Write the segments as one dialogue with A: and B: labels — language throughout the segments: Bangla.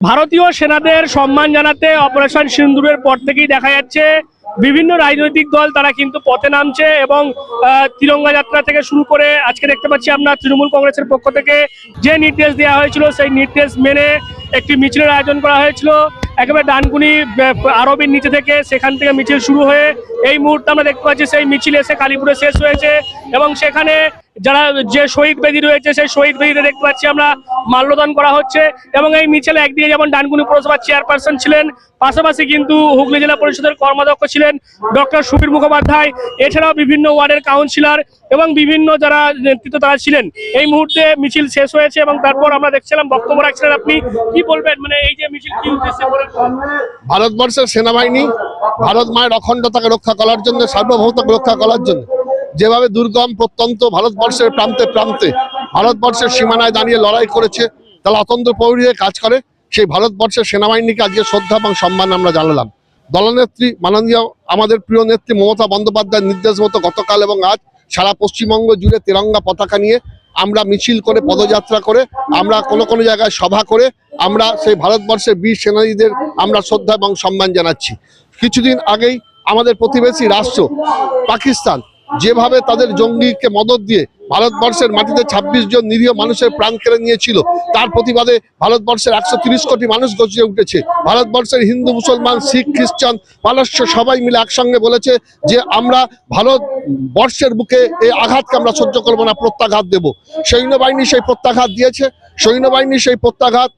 A: ভারতীয় সেনাদের সম্মান জানাতে অপারেশন সিন্দুরের পর থেকেই দেখা যাচ্ছে, বিভিন্ন রাজনৈতিক দল তারা কিন্তু পথে নামছে এবং তিরঙ্গা যাত্রা থেকে শুরু করে আজকে দেখতে পাচ্ছি আমরা তৃণমূল কংগ্রেসের পক্ষ থেকে যে নির্দেশ দেওয়া হয়েছিল সেই নির্দেশ মেনে একটি মিছিলের আয়োজন করা হয়েছিল। একেবারে ডানকুনি আরবের নিচে থেকে সেখান থেকে মিছিল শুরু হয়ে এই মুহূর্তে আমরা দেখতে পাচ্ছি সেই মিছিল এসে কালীপুরে শেষ হয়েছে এবং সেখানে যারা যে শহীদ বেদি রয়েছে, সেই শহীদ বেদিতে দেখতে পাচ্ছি আমরা মাল্যদান করা হচ্ছে। এবং এই মিছিলে একদিকে যেমন ডানকুনি পৌরসভার চেয়ারপারসন ছিলেন, পাশাপাশি কিন্তু হুগলি জেলা পরিষদের কর্মাধ্যক্ষ ছিলেন ডক্টর সুবীর মুখোপাধ্যায়, এছাড়াও বিভিন্ন ওয়ার্ডের কাউন্সিলর এবং বিভিন্ন যারা নেতৃত্ব তারা ছিলেন। এই মুহূর্তে মিছিল শেষ হয়েছে এবং তারপর আমরা দেখছিলাম বক্তব্য রাখছিলেন আপনি। কি বলবেন? মানে এই যে মিছিল কি উদ্দেশ্যে
B: ভারতবর্ষের সেনাবাহিনী, ভারত মায়ের অখণ্ডতাকে রক্ষা করার জন্য সার্বভৌমতাকে রক্ষা করার জন্য যেভাবে দুর্গম প্রত্যন্ত ভারতবর্ষের প্রান্তে প্রান্তে ভারতবর্ষের সীমানায় দাঁড়িয়ে লড়াই করেছে, তারা অতন্ত্র প্রহরী হয়ে কাজ করে, সেই ভারতবর্ষের সেনাবাহিনীকে আজকে শ্রদ্ধা এবং সম্মান আমরা জানালাম। দলনেত্রী মাননীয় আমাদের প্রিয় নেত্রী মমতা বন্দ্যোপাধ্যায়ের নির্দেশ মতো গতকাল এবং আজ সারা পশ্চিমবঙ্গ জুড়ে তেরঙ্গা পতাকা নিয়ে আমরা মিছিল করে পদযাত্রা করে, আমরা কোনো কোনো জায়গায় সভা করে, আমরা সেই ভারতবর্ষের বীর সেনানীদের আমরা শ্রদ্ধা এবং সম্মান জানাচ্ছি। কিছুদিন আগেই আমাদের প্রতিবেশী রাষ্ট্র, পাকিস্তান যেভাবে তাদের জঙ্গিকে মদত দিয়ে ভারতবর্ষের মাটিতে ২৬ জন নিরীহ মানুষের প্রাণ কেড়ে নিয়েছিল, তার প্রতিবাদে ভারতবর্ষের একশো কোটি মানুষ গজিয়ে উঠেছে। ভারতবর্ষের হিন্দু, মুসলমান, শিখ, খ্রিস্টান, পারস্য সবাই মিলে একসঙ্গে বলেছে যে আমরা ভারত বর্ষের বুকে এই আঘাতকে আমরা সহ্য করব না, প্রত্যাঘাত দেব। সৈন্যবাহিনী সেই প্রত্যাঘাত দিয়েছে। সৈন্যবাহিনী সেই প্রত্যাঘাত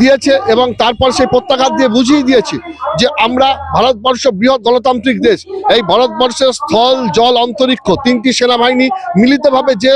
B: দিয়েছে এবং তারপর সেই প্রত্যাঘাত দিয়ে বুঝিয়ে দিয়েছি যে আমরা ভারতবর্ষ বৃহৎ গণতান্ত্রিক দেশ। এই ভারতবর্ষের স্থল, জল, অন্তরিক্ষ তিনটি সেনাবাহিনী মিলিতভাবে যে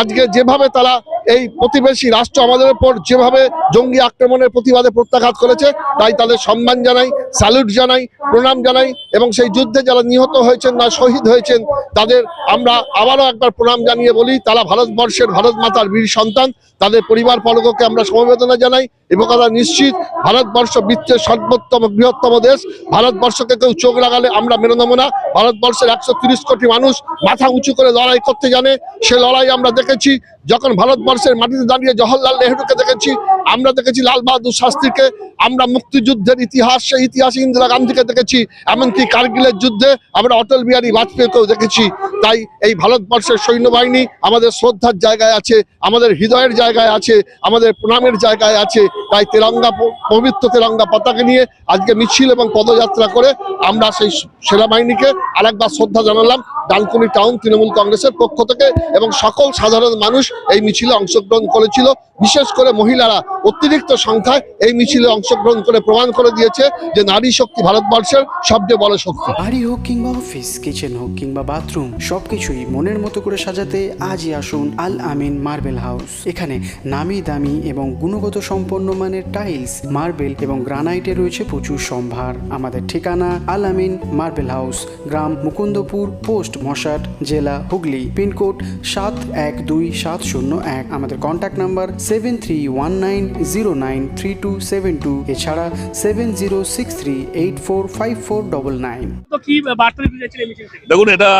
B: আজকে যেভাবে তারা এই প্রতিবেশী রাষ্ট্র আমাদের উপর যেভাবে জঙ্গি আক্রমণের প্রতিবাদে প্রত্যাঘাত করেছে, তাই তাদের সম্মান জানাই স্যালুট জানাই, প্রণাম জানাই এবং সেই যুদ্ধে যারা নিহত হয়েছেন না শহীদ হয়েছেন, তাদের আমরা আবারও একবার প্রণাম জানিয়ে বলি, তারা ভারতবর্ষের ভারত মাতার বীর সন্তান, তাদের পরিবার বর্গকে আমরা সমবেদনা জানাই। এবং তারা নিশ্চিত ভারতবর্ষ বিশ্বের সর্বোত্তম বৃহত্তম দেশ। ভারতবর্ষকে কেউ চোখ লাগালে আমরা মেনে নেব না। ভারতবর্ষের একশো কোটি মানুষ মাথা উঁচু করে লড়াই করতে জানে। সে লড়াই আমরা দেখেছি যখন ভারতবর্ষের মাটিতে দাঁড়িয়ে জওহরলাল নেহরুকে দেখেছি। আমরা দেখেছি লাল বাহাদুর শাস্ত্রীকে। আমরা মুক্তিযুদ্ধের ইতিহাস, সেই ইতিহাসে ইন্দিরা গান্ধীকে দেখেছি। এমনকি কার্গিলের যুদ্ধে আমরা অটল বিহারী বাজপেয়ীকেও দেখেছি। তাই এই ভারতবর্ষের সৈন্যবাহিনী আমাদের শ্রদ্ধার জায়গায় আছে, আমাদের হৃদয়ের জায়গায় আছে, আমাদের প্রণামের জায়গায় আছে। তাই তেরঙ্গা পবিত্র তেরঙ্গা পতাকা নিয়ে আজকে মিছিল এবং পদযাত্রা করে আমরা সেই সেনাবাহিনীকে আরেকবার শ্রদ্ধা জানালাম ডানকুনি টাউন তৃণমূল কংগ্রেসের পক্ষ থেকে এবং সকল সাধারণ মানুষ এই মিছিলে অংশগ্রহণ করেছিল। বিশেষ করে মহিলারা অতিরিক্ত সংখ্যায় এই মিছিলে অংশগ্রহণ করে প্রমাণ করে দিয়েছে যে নারী শক্তি ভারতবর্ষের সবচেয়ে বড় শক্তি।
C: বাড়ি হোক কিংবা অফিস, কিচেন হোক কিংবা বাথরুম, সবকিছুই মনের মতো করে সাজাতে আজই আসুন আল আমিন মার্বেল হাউস। এখানে নামি দামি এবং গুণগত সম্পন্ন মানের টাইলস মার্বেল এবং গ্রানাইটে রয়েছে প্রচুর সম্ভার। আমাদের ঠিকানা আল আমিন মার্বেল হাউস গ্রাম মুকুন্দপুর পোস্ট মশাট জেলা হুগলি পিনকোড সাত এক দুই সাত শূন্য এক। আমাদের contact number seven three one nine zero nine three two seven two এছাড়া seven zero six three eight four five four double nine.
A: তো কি বার্তা দিতে চাইছেন এই মিছিল থেকে
D: দেখুন এটা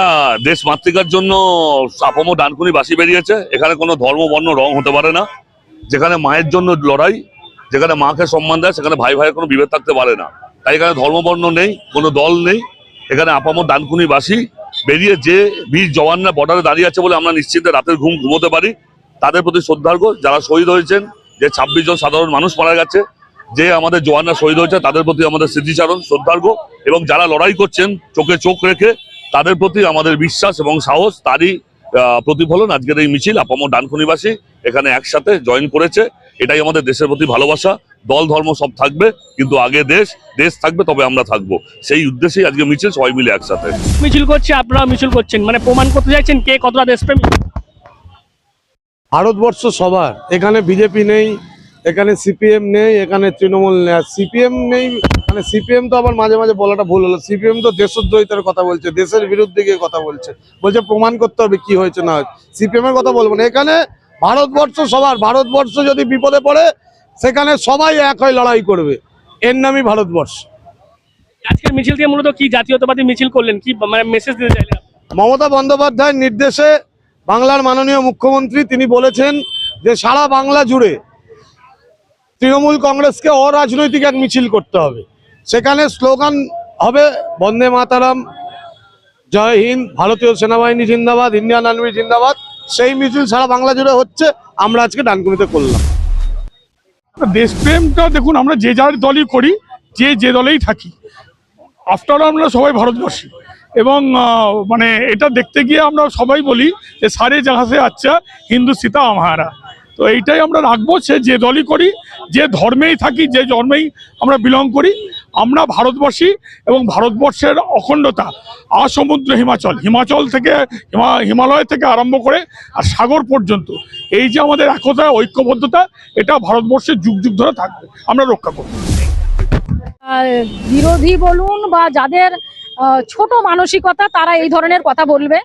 D: দেশ মাতৃকার জন্য সাপম ডানকুনি বাসি বেরিয়েছে। এখানে কোনো ধর্ম বর্ণ রং হতে পারে না। যেখানে মায়ের জন্য লড়াই যেখানে মাকে সম্মান দেয়, সেখানে ভাই ভাইয়ের কোনো বিভেদ থাকতে পারে না। তাই এখানে ধর্মবর্ণ নেই, কোনো দল নেই। এখানে আপামর ডানকুনি বাসী বেরিয়ে যে বীর জওয়ানরা বর্ডারে দাঁড়িয়ে আছে বলে আমরা নিশ্চিন্তে রাতের ঘুম ঘুমোতে পারি। তাদের প্রতি শ্রদ্ধার্ঘ যারা শহীদ হয়েছেন, যে ছাব্বিশ জন সাধারণ মানুষ মারা গেছে, যে আমাদের জওয়ানরা শহীদ হয়েছে, তাদের প্রতি আমাদের স্মৃতিচারণ শ্রদ্ধার্ঘ এবং যারা লড়াই করছেন, চোখে চোখ রেখে, তাদের প্রতি আমাদের বিশ্বাস এবং সাহস, তারই প্রতিফলন। আজকের এই মিছিল আপামর ডানকুনিবাসী এখানে একসাথে জয়েন করেছে। এটাই আমাদের দেশের প্রতি ভালোবাসা। দল ধর্ম সব থাকবে কিন্তু আগে দেশ দেশ থাকবে তবে আমরা থাকব। সেই উদ্দেশ্যেই আজকে মিছিল সবাই মিলে একসাথে।
A: মিছিল করছে আপনারা মিছিল করছেন মানে প্রমাণ করতে চাইছেন কে কতটা দেশপ্রেমী?
E: ভারতবর্ষ সবার। এখানে বিজেপি নেই এখানে সিপিএম নেই এখানে তৃণমূল নেই। সিপিএম নেই মানে সিপিএম তো আবার মাঝে মাঝে বলাটা ভুল হলো। সিপিএম তো দেশদ্রোহিতার কথা বলছে দেশের বিরুদ্ধে গিয়ে কথা বলছে। বলছে প্রমাণ করতে হবে কি হয়েছে না হয়েছে। সিপিএম এর কথা বলব না। এখানে ভারতবর্ষ সবার ভারতবর্ষ যদি বিপদে পড়ে সেখানে সবাই এক হয়ে লড়াই করবে। এর নামই ভারতবর্ষ।
A: আজকের মিছিল দিয়ে মূলত কি জাতীয়তাবাদী মিছিল করলেন? কি মানে মেসেজ দিতে চাইলেন
E: মমতা বন্দ্যোপাধ্যায়ের নির্দেশে বাংলার মাননীয় মুখ্যমন্ত্রী তিনি বলেছেন যে সারা বাংলা জুড়ে তৃণমূল কংগ্রেসকে অরাজনৈতিক এক মিছিল করতে হবে। সেখানে স্লোগান হবে বন্দে মাতারাম জয় হিন্দ ভারতীয় সেনাবাহিনী জিন্দাবাদ ইন্ডিয়ান আর্মি জিন্দাবাদ। সেই মিছিল সারা বাংলা জুড়ে হচ্ছে, আমরা আজকে ডানকুনিতে করলাম।
F: দেশপ্রেমটা দেখুন, আমরা যে যার দলই করি, যে যে দলেই থাকি। আফটার আমরা সবাই ভারতবর্ষী এবং মানে এটা দেখতে গিয়ে আমরা সবাই বলি যে, সারে জাহাজে আচ্ছা হিন্দু সীতা আমারা তো এইটাই আমরা রাখব, সে যে দলই করি, যে ধর্মেই থাকি, যে জন্মেই আমরা বিলং করি। আমরা ভারতবর্ষী এবং ভারতবর্ষের অখণ্ডতা আসমুদ্র হিমাচল হিমাচল থেকে হিমা- হিমালয় থেকে আরম্ভ করে আর সাগর পর্যন্ত। এই যে আমাদের একতা, ঐক্যবদ্ধতা, এটা ভারতবর্ষের যুগ যুগ ধরে থাকবে। আমরা রক্ষা করব।
G: বিরোধী বলুন বা যাদের ছোট মানসিকতা, তারা এই ধরনের কথা বলবে।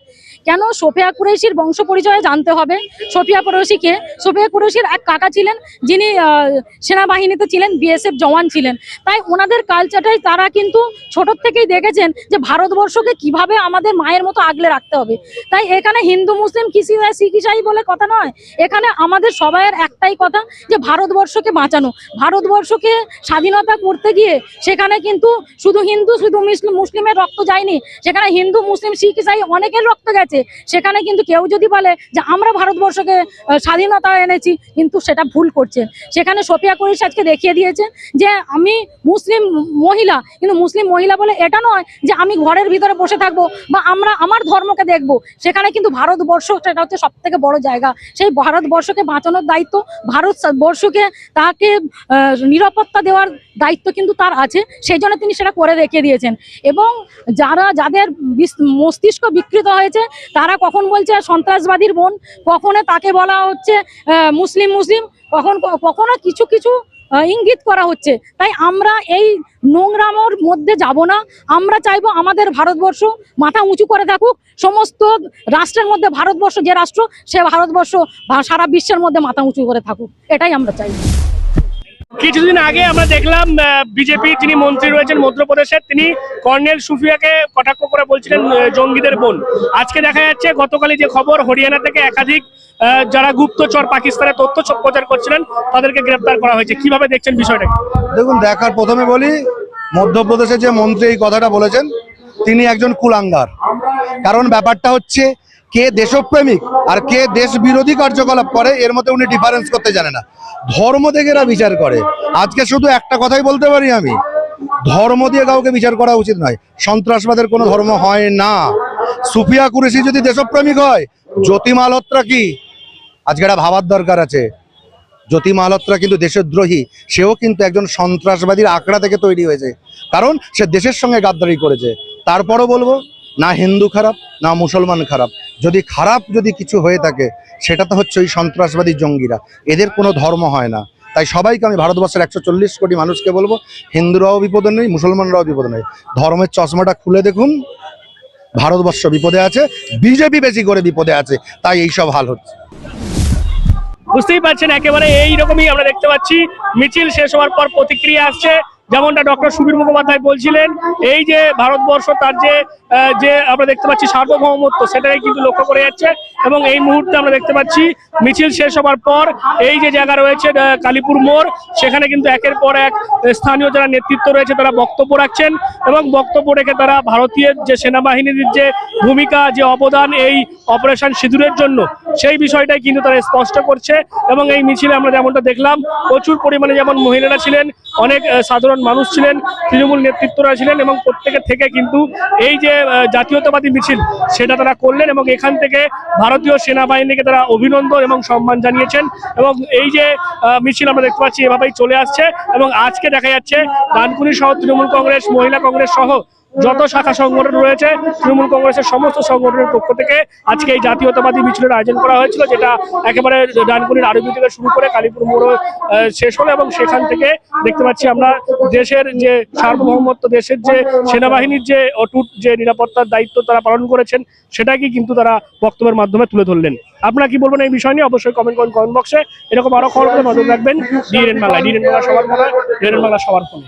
G: কেন সোফিয়া কুরেশির বংশ পরিচয়ে জানতে হবে? সোফিয়া কুরেশিকে, সোফিয়া কুরেশির এক কাকা ছিলেন, যিনি সেনাবাহিনীতে ছিলেন, বিএসএফ জওয়ান ছিলেন। তাই ওনাদের কালচারটাই তারা কিন্তু ছোট থেকেই দেখেছেন যে ভারতবর্ষকে কীভাবে আমাদের মায়ের মতো আগলে রাখতে হবে। তাই এখানে হিন্দু, মুসলিম কৃষি শিখ ইসাই বলে কথা নয়। এখানে আমাদের সবাইয়ের একটাই কথা যে ভারতবর্ষকে বাঁচানো। ভারতবর্ষকে স্বাধীনতা করতে গিয়ে সেখানে কিন্তু শুধু হিন্দু, শুধু মুসলিম, মুসলিমের রক্ত যায়নি। সেখানে হিন্দু, মুসলিম, শিখ ইসাই অনেকের রক্ত গেছে। সেখানে কিন্তু কেউ যদি বলে যে আমরা ভারতবর্ষকে স্বাধীনতা এনেছি, কিন্তু সেটা ভুল করছে। সেখানে সোফিয়া কুরিশ আজকে দেখিয়ে দিয়েছে যে আমি মুসলিম মহিলা, কিন্তু মুসলিম মহিলা বলে এটা নয় যে আমি ঘরের ভিতরে বসে থাকব বা আমরা আমার ধর্মকে দেখব। সেখানে কিন্তু ভারতবর্ষ সেটা হচ্ছে সব থেকে বড় জায়গা। সেই ভারতবর্ষকে বাঁচানোর দায়িত্ব, ভারতবর্ষকে তাকে নিরাপত্তা দেওয়ার দায়িত্ব কিন্তু তার আছে। সেই জন্য তিনি সেটা করে দেখিয়ে দিয়েছেন। এবং যারা, যাদের মস্তিষ্ক বিকৃত হয়েছে তারা কখন বলছে সন্ত্রাসবাদীর বোন? কখনো তাকে বলা হচ্ছে মুসলিম মুসলিম? কখন, কখনো কিছু কিছু ইঙ্গিত করা হচ্ছে। তাই আমরা এই নোংরামোর মধ্যে যাব না। আমরা চাইব আমাদের ভারতবর্ষ মাথা উঁচু করে থাকুক। সমস্ত রাষ্ট্রের মধ্যে ভারতবর্ষ যে রাষ্ট্র, সে ভারতবর্ষ সারা বিশ্বের মধ্যে মাথা উঁচু করে থাকুক। এটাই আমরা চাই।
A: কিছুদিন আগে আমরা দেখলাম বিজেপি যিনি মন্ত্রী রয়েছেন মধ্যপ্রদেশের, তিনি কর্নেল সুফিয়াকে কটাক্ষ করে বলছিলেন জঙ্গিদের বোন। আজকে দেখা যাচ্ছে গতকালই যে খবর, হরিয়ানা থেকে একাধিক যারা গুপ্তচর পাকিস্তানের তথ্য প্রচার করছিলেন, তাদেরকে গ্রেপ্তার করা হয়েছে। কীভাবে দেখছেন বিষয়টাকে
H: দেখুন, দেখার প্রথমে বলি, মধ্যপ্রদেশের যে মন্ত্রী এই কথাটা বলেছেন, তিনি একজন কুলাঙ্গার। কারণ ব্যাপারটা হচ্ছে কে দেশপ্রেমিক আর কে দেশ বিরোধী কার্যকলাপ করে, এর মধ্যে উনি ডিফারেন্স করতে জানে না। ধর্ম থেকে এরা বিচার করে? আজকে শুধু একটা কথাই বলতে পারি আমি। ধর্ম দিয়ে কাউকে বিচার করা উচিত নয়। সন্ত্রাসবাদের কোনো ধর্ম হয় না। সুফিয়া কুরেশি যদি দেশপ্রেমিক হয় জ্যোতি মালহোত্রা কি? আজকে এটা ভাবার দরকার আছে। জ্যোতি মালহোত্রা কিন্তু দেশদ্রোহী সেও কিন্তু একজন সন্ত্রাসবাদীর আঁকড়া থেকে তৈরি হয়েছে। কারণ সে দেশের সঙ্গে গাদ্দারি করেছে। তারপরও বলব না হিন্দু খারাপ, না মুসলমান খারাপ। যদি খারাপ যদি কিছু হয়ে থাকে, সেটা তো হচ্ছে ওই সন্ত্রাসবাদী জঙ্গিরা। এদের কোনো ধর্ম হয় না। তাই সবাইকে আমি ভারতবর্ষের একশো চল্লিশ কোটি মানুষকে বলব, হিন্দুরাও বিপদে নেই, মুসলমানরাও বিপদে নেই। ধর্মের চশমাটা খুলে দেখুন, ভারতবর্ষ বিপদে আছে, বিজেপি বেশি করে বিপদে আছে, তাই এইসব হাল হচ্ছে।
A: বুঝতেই পারছেন, একেবারে এই রকমই আমরা দেখতে পাচ্ছি। মিছিল শেষ হওয়ার পর প্রতিক্রিয়া আসছে। যেমনটা ডক্টর সুবীর মুখোপাধ্যায় বলছিলেন, এই যে ভারতবর্ষ তার যে যে আমরা দেখতে পাচ্ছি সার্বভৌমত্ব সেটাই কিন্তু লক্ষ্য করে যাচ্ছে এবং এই মুহূর্তে আমরা দেখতে পাচ্ছি মিছিল শেষ হওয়ার পর এই যে জায়গা রয়েছে কালীপুর মোড়, সেখানে কিন্তু একের পর এক স্থানীয় যারা নেতৃত্ব রয়েছে তারা বক্তব্য রাখছেন এবং বক্তব্য রেখে তারা ভারতীয় যে সেনাবাহিনীর যে ভূমিকা, যে অবদান এই অপারেশন সিঁদুরের জন্য সেই বিষয়টাই কিন্তু তারা স্পষ্ট করছে এবং এই মিছিলে আমরা যেমনটা দেখলাম, প্রচুর পরিমাণে যেমন মহিলারা ছিলেন, অনেক সাধারণ মানুষ ছিলেন, তৃণমূল নেতৃত্বরা ছিলেন এবং প্রত্যেকের থেকে কিন্তু এই যে জাতীয়তাবাদী মিছিল সেটা তারা করলেন এবং এখান থেকে ভারতীয় সেনাবাহিনীকে তারা অভিনন্দন এবং সম্মান জানিয়েছেন এবং এই যে মিছিল আমরা দেখতে পাচ্ছি এভাবেই চলে আসছে এবং আজকে দেখা যাচ্ছে, ডানকুনি সহ তৃণমূল কংগ্রেস, মহিলা কংগ্রেস সহ যত শাখা সংগঠন রয়েছে, তৃণমূল কংগ্রেসের সমস্ত সংগঠনের পক্ষ থেকে আজকে এই জাতীয়তাবাদী মিছিলের আয়োজন করা হয়েছিল, যেটা একেবারে ডানকুনির আরবি থেকে শুরু করে কালীপুর মোড় শেষ হলো এবং সেখান থেকে দেখতে পাচ্ছি আমরা দেশের যে সার্বভৌমত্ব, দেশের যে সেনাবাহিনীর যে অটুট যে নিরাপত্তার দায়িত্ব তারা পালন করেছেন সেটাকে কিন্তু তারা বক্তব্যের মাধ্যমে তুলে ধরলেন। আপনারা কি বলবেন এই বিষয় নিয়ে? অবশ্যই কমেন্ট করুন কমেন্ট বক্সে এরকম আরও খবর নজর রাখবেন। ডিএন বাংলায় ডিএন বাংলা সবার ফোনে ডিএন বাংলা সবার ফোনে।